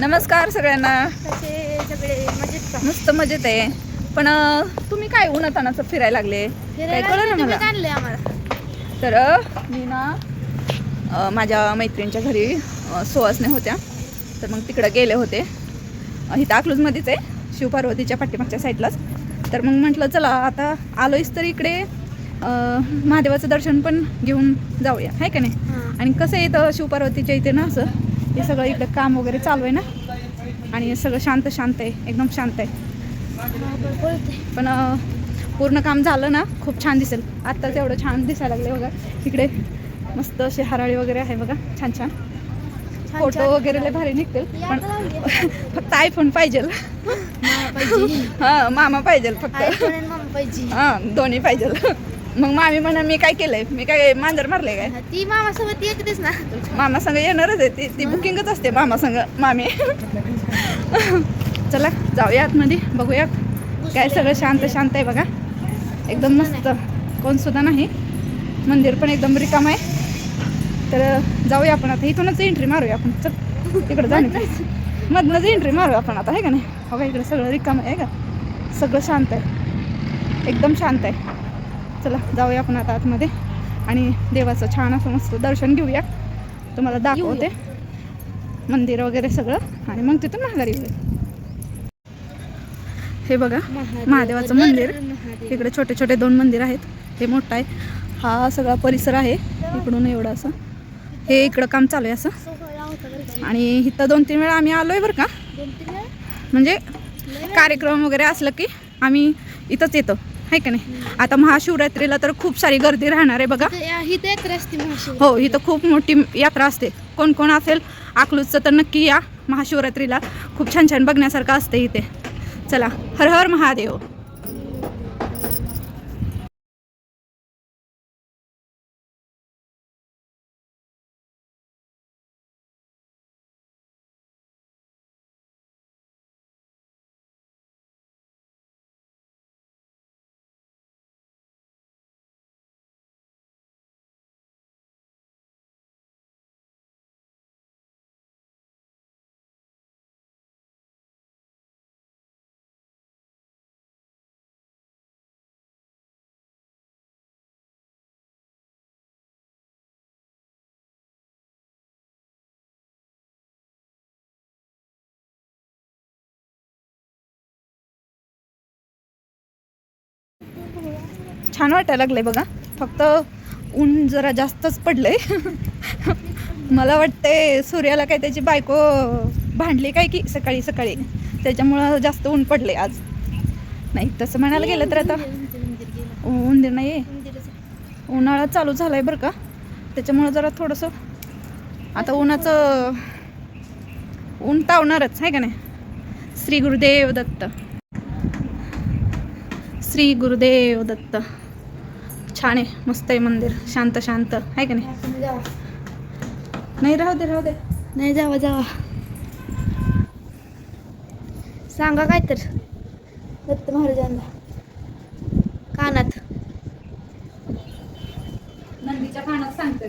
नमस्कार सगळ्यांना. कसे सगळे मजेत का? मस्त मजेत आहे. पण अं, तुम्ही काय उन्हातानाचं फिरायला लागले? काय कळलं ना मला? आणलंय आम्हाला? तर अं, मी ना अं, माझ्या मैत्रिणीच्या घरी अं, सुवासने होत्या. तर मग तिकडं गेले होते. अं, इथं अकलूजमध्येच आहे शिवपार्वतीच्या पाठीमागच्या साईडलाच. तर मग म्हटलं चला आता आलोयच तर इकडे अं, महादेवाचं दर्शन पण घेऊन जाऊया. आहे का नाही? आणि कसं येतं शिवपार्वतीच्या इथे ना असं? हे सगळं इकडं काम वगैरे चालू आहे ना? आणि सगळं शांत शांत आहे. एकदम शांत आहे. पण पूर्ण काम झालं ना खूप छान दिसेल. आत्ताच एवढं छान दिसायला लागले बघा. इकडे मस्त असे हराळी वगैरे आहे बघा. छान छान. फोटो वगैरे लय भारी निघतील. पण फक्त आयफोन पाहिजे. हा मामा पाहिजे फक्त. हा दोन्ही पाहिजे. मग मामी म्हणा मी काय केलंय? मी काय मांजर मारले काय? ती मामा सोबत येतेच ना. मामा संग येणारच आहे. ती ती बुकिंगच असते मामा संग मामी. चला जाऊया आतमध्ये बघूया काय सगळं शांत शांत आहे बघा. एकदम मस्त. कोण सुद्धा नाही. मंदिर पण एकदम रिकाम आहे. तर जाऊया आपण आता. इथूनच एंट्री मारूया आपण. चल तिकडे जाणे मधनंच. एंट्री मारूया आपण आता आहे का नाही? हो का इकडे सगळं रिकाम आहे का? सगळं शांत आहे. एकदम शांत आहे. चला जाऊया आपण आता आतमध्ये. आणि देवाचं छान असं मस्त दर्शन घेऊया. तुम्हाला दाखवते. मंदिर वगैरे सगळं. आणि मग तिथून येऊ हे बघा महादेवाचं मंदिर. इकडे छोटे छोटे दोन मंदिर आहेत. हे मोठं आहे. हा सगळा परिसर आहे. इकडून एवढं असं. हे इकडं काम चालू आहे असं. आणि इथं दोन तीन वेळा आम्ही आलोय बरं का. म्हणजे कार्यक्रम वगैरे असलं की आम्ही इथंच येतो. आहे का नाही? आता महाशिवरात्रीला तर खूप सारी गर्दी राहणार आहे बघा. ही तर यात्रा असते महाशिव हो इथं खूप मोठी यात्रा असते. कोण कोण असेल अकलूजचं तर नक्की या महाशिवरात्रीला. खूप छान छान बघण्यासारखं असते इथे. चला हर हर महादेव. छान वाटायला लागलंय बघा. फक्त ऊन जरा जास्तच पडलंय. मला वाटतंय सूर्याला काय त्याची बायको भांडली काय की सकाळी सकाळी. त्याच्यामुळं जास्त ऊन पडले आज. नाही तसं म्हणायला गेलं तर आता उंदीर नाही उन्हाळा चालू झालाय बरं का. त्याच्यामुळं जरा थोडंसं आता उन्हाचं ऊन तावणारच आहे का नाही? श्री गुरुदेव दत्त. श्री गुरुदेव दत्त. छान आहे मस्त आहे मंदिर शांत शांत आहे का नाही? नाही राहू दे राहू दे. नाही जावा जावा. सांगा काय तर. दत्त महाराजांना. कानात. नंदीच्या कानात सांगते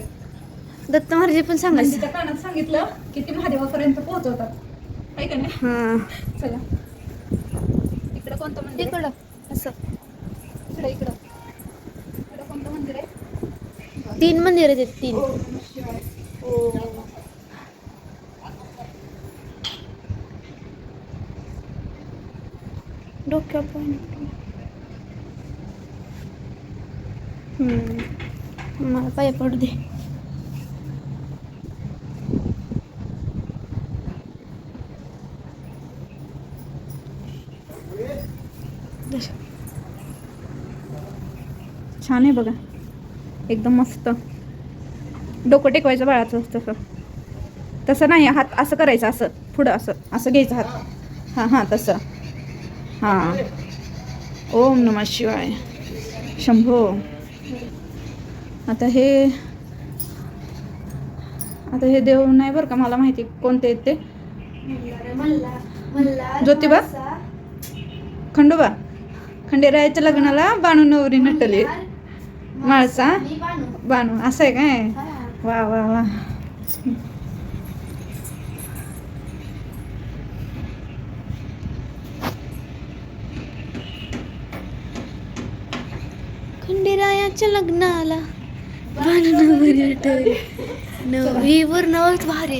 दत्त महाराज पण सांगायचं. नंदीच्या कानात सांगितलं की ते महादेवापर्यंत पोहोचवतात. आहे का नाही? हां. चला. इकडं कोणतं मंदिर? आहे? असं. इकडं इकडं. इकडं कोणतं मंदिर आहे? तीन मंदिर आहेत तीन. नमः शिवाय. डोक्या पण. मला पाय पडू दे. छान आहे बघा. एकदम मस्त. डोकं टेकवायचं बाळाचं तसं तसं नाही हात असं करायचं असं. पुढं असं असं घ्यायचं हात. हां हां तसं. हां. ओम नमः शिवाय. शंभो. आता हे आता हे देव नाही बरं का मला माहिती कोणते आहेत ते? ज्योतिबा? खंडोबा? खंडेरायाच्या लग्नाला बाणू नवरी नटली. माळसा बानू. असं आहे काय? वा वा वा. खंडेरायाच्या लग्नाला नवरीवर नवच भारी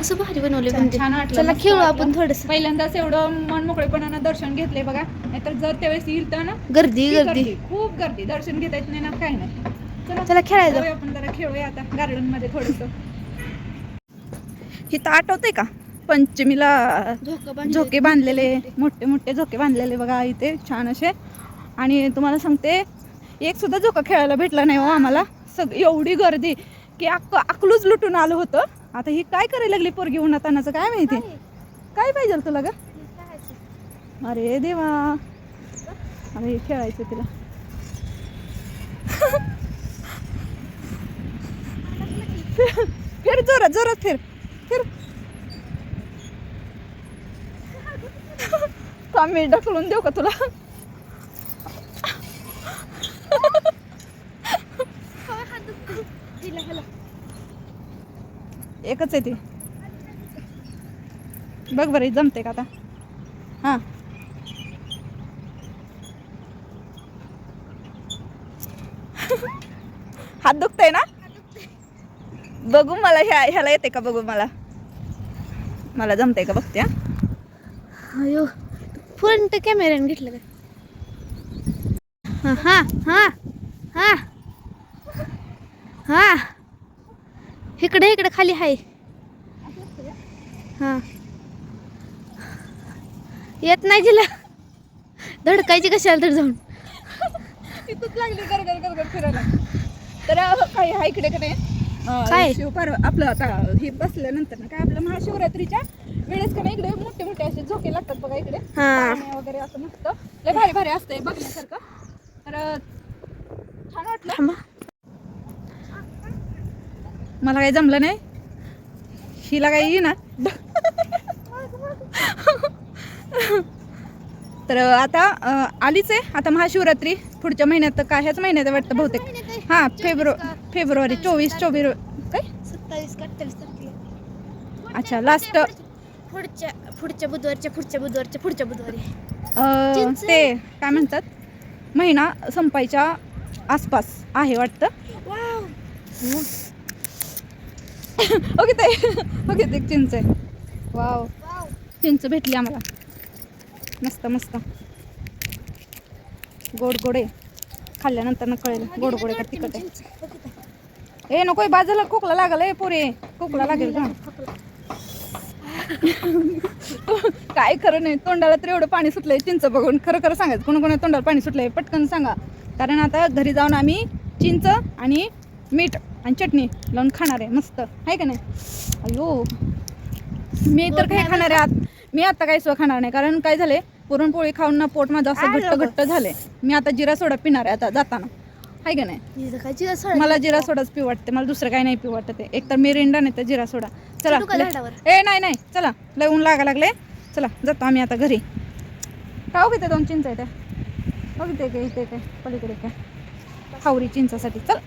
असं भारी बनवले छान- छान वाटलं, चला मस्त खेळू वाटलं. आपण थोडस. पहिल्यांदाच एवढं मन मोकळेपणानं दर्शन घेतले बघा. नाहीतर जर त्यावेळेस येईल तर ना गर्दी किती गर्दी. खूप गर्दी. दर्शन घेता येत नाही ना काय नाही. चला चला खेळायचं जाऊया आपण जरा खेळूया आता गार्डनमध्ये थोडस इथं आठवतंय का? पंचमीला झोके बांधलेले. मोठे मोठे झोके बांधलेले बघा इथे छान असे. आणि तुम्हाला सांगते एक सुद्धा झोका खेळायला भेटला नाही हो आम्हाला. सग एवढी गर्दी की अक्क अकलूच लुटून आलं होतं. आता ही काय करायला लागली पोरगी उन्हातानाचं? काय माहिती? काय? पाहिजे तुला ग? अरे देवा. हे खेळायचं तिला. फिर जोरात जोरात फिर. फिर. थांब मी ढकलून देऊ का तुला? एकच आहे ती. बघ बरं जमते का आता? हां. हात दुखतंय ना? बघू मला ह्या ह्याला येते का बघू मला? मला जमतंय का बघते हा? अयो फ्रंट कॅमेऱ्याने घेतलं का? हा हा हा हा. इकडे इकडे खाली हाय. हा. येत नाही जिला धडकायची कशाला तर जाऊन. तिथंच लागली कर कर कर कर फिरायला. तर काय हा इकडे काय? शिवपार आपलं आता हे बसल्यानंतर ना काय आपलं महाशिवरात्रीच्या वेळेस का इकडे मोठे मोठे असे झोके लागतात बघा इकडे. हा. वगैरे असं लय भारी भारी असतंय बघण्यासारखं. तर छान वाटलं. थांबा. मला काही जमलं नाही. हिला काही येईना. तर आता आलीच आहे. आता महाशिवरात्री. पुढच्या महिन्यात तर काय ह्याच महिन्यात वाटतं बहुतेक. हां फेब्रुवारी फेब्रुवारी. चोवीस चोवीस काय? सत्तावीस का अठ्ठावीस तारखेला. अच्छा लास्ट पुढच्या पुढच्या बुधवारच्या पुढच्या बुधवारच्या पुढच्या बुधवारी. ते काय म्हणतात? महिना संपायच्या आसपास आहे वाटतं. वाव ओके ते. ओके ते चिंच आहे. वाव. चिंच भेटली आम्हाला. मस्त मस्त. गोड गोड आहे खाल्ल्यानंतर ना कळेल. गोड गोड आहे का तिखट आहे. ए नको बाजूला खोकला लागल ए पोरे. खोकला लागेल का? काय खरं नाही. तोंडाला तर एवढं पाणी सुटलंय. चिंच बघून खरं खरं सांगायचं. कोणा कोणा तोंडाला पाणी सुटलंय? पटकन सांगा. कारण आता घरी जाऊन आम्ही चिंच आणि मीठ आणि चटणी लावून खाणार आहे मस्त. आहे का नाही? अयो मी तर काही खाणार आहे आत. मी आता काही सुद्धा खाणार नाही कारण काय झालंय? पुरणपोळी खाऊन ना पोट माझं असं घट्ट घट्ट झालंय. मी आता जिरा सोडा पिणार आहे आता जाताना. आहे का नाही? इथं काय? जिरा सोडा मला जिरा सोडाच पिऊ वाटते मला दुसरं काही नाही पिऊ वाटत एक तर मिरिंडा नाही तर जिरा सोडा. चला? ए नाही नाही. चला लय ऊन लागा लागले चला जातो आम्ही आता घरी. का हो किती दोन चिंच आहे त्या? बघते काय? इथे काय? पलीकडे काय? खावरी चिंचासाठी. चल.